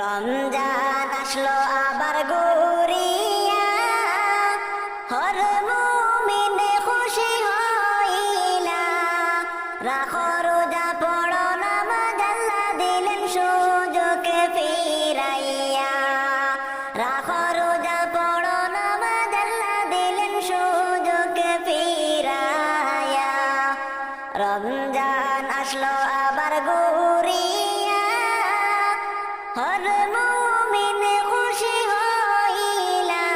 রমজান আসলো আবার গরিয়া হর মুমিনে খুশি হইলা। রাখো রোজা, পড়ো নামাজ, আল্লাহ দিলেন সুযোগ ফিরাইয়া। রাখো রোজা, পড়ো নামাজ, আল্লাহ দিলেন সুযোগ ফিরাইয়া। রমজান আসলো মুমিন খুশি হইলা।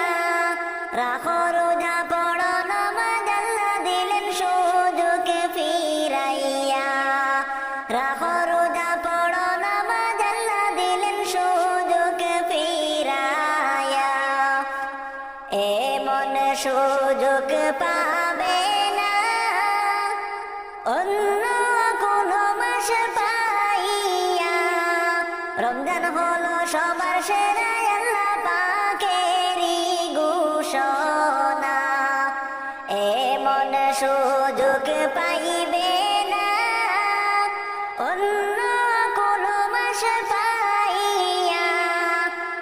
রাখো রোজা পড়ো নামাজ আল্লাহ দিলেন সুযোগ ফিরাইয়া। রাখো রোজা পড়ো নামাজ আল্লাহ দিলেন সুযোগ ফিরাইয়া। এমন সুযোগ পাবে না। অন্য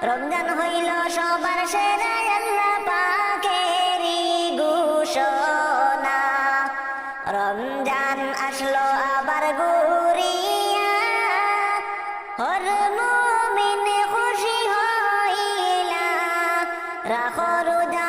রমজান হইল সবার সেরা, আল্লাহ পাকেরই ঘোষণা। রমজান আসলো আবার গুরিয়া হর মুমিন খুশি হইলা। রাখো রোজা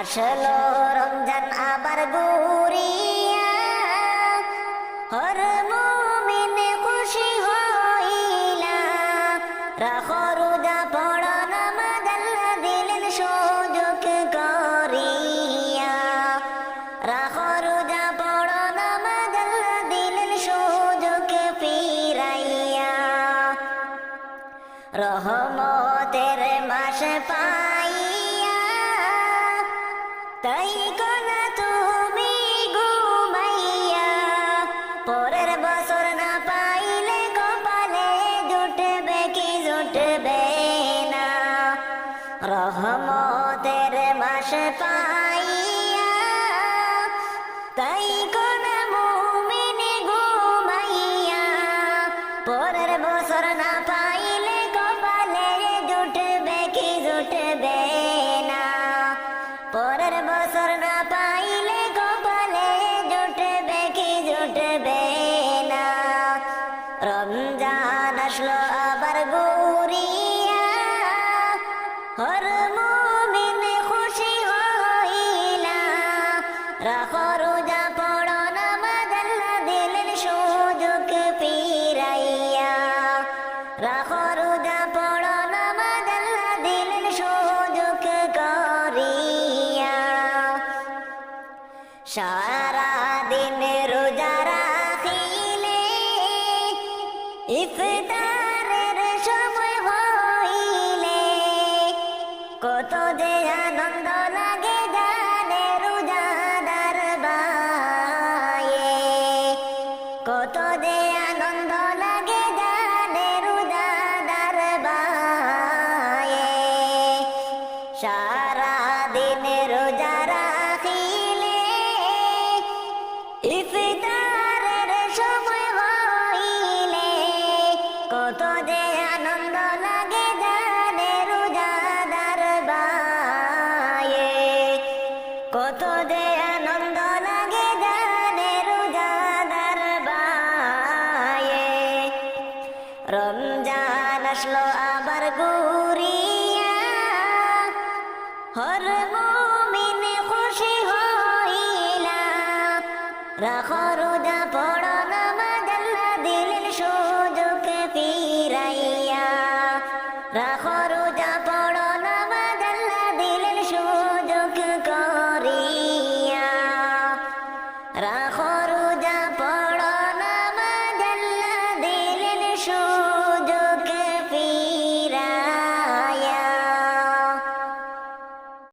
আসলো রমজান আবার গুরিয়া। হর খুশি হইলা। রাখো রোজা, পড়ো নামাজ, আল্লাহ দিলেন সুযোগ করিয়া। রাখো রোজা, পড়ো নামাজ, আল্লাহ দিলেন সুযোগ ফিরাইয়া। রহমতের তাই কোনা তুমি ঘুমাইয়া পরের বছর না পাইলে কপালে তাই ঘুমাইয়া পরের বছর না আসলো আবার গুরিয়া, হর মুমিন খুশি হইলা। রাখো রোজা পড়ো নামাজ আল্লাহ দিলেন সুযোগ ফিরাইয়া। রাখো রোজা পড়ো নামাজ আল্লাহ দিলেন সুযোগ করিয়া। সারা আনন্দ লাগে জানে রোজাদার বায়ে। কত যে আনন্দ লাগে জানে রোজাদার বায়ে। রমজান আসলো আবার গুরিয়া। হর মুমিন খুশি হইলা। রাখো রাখর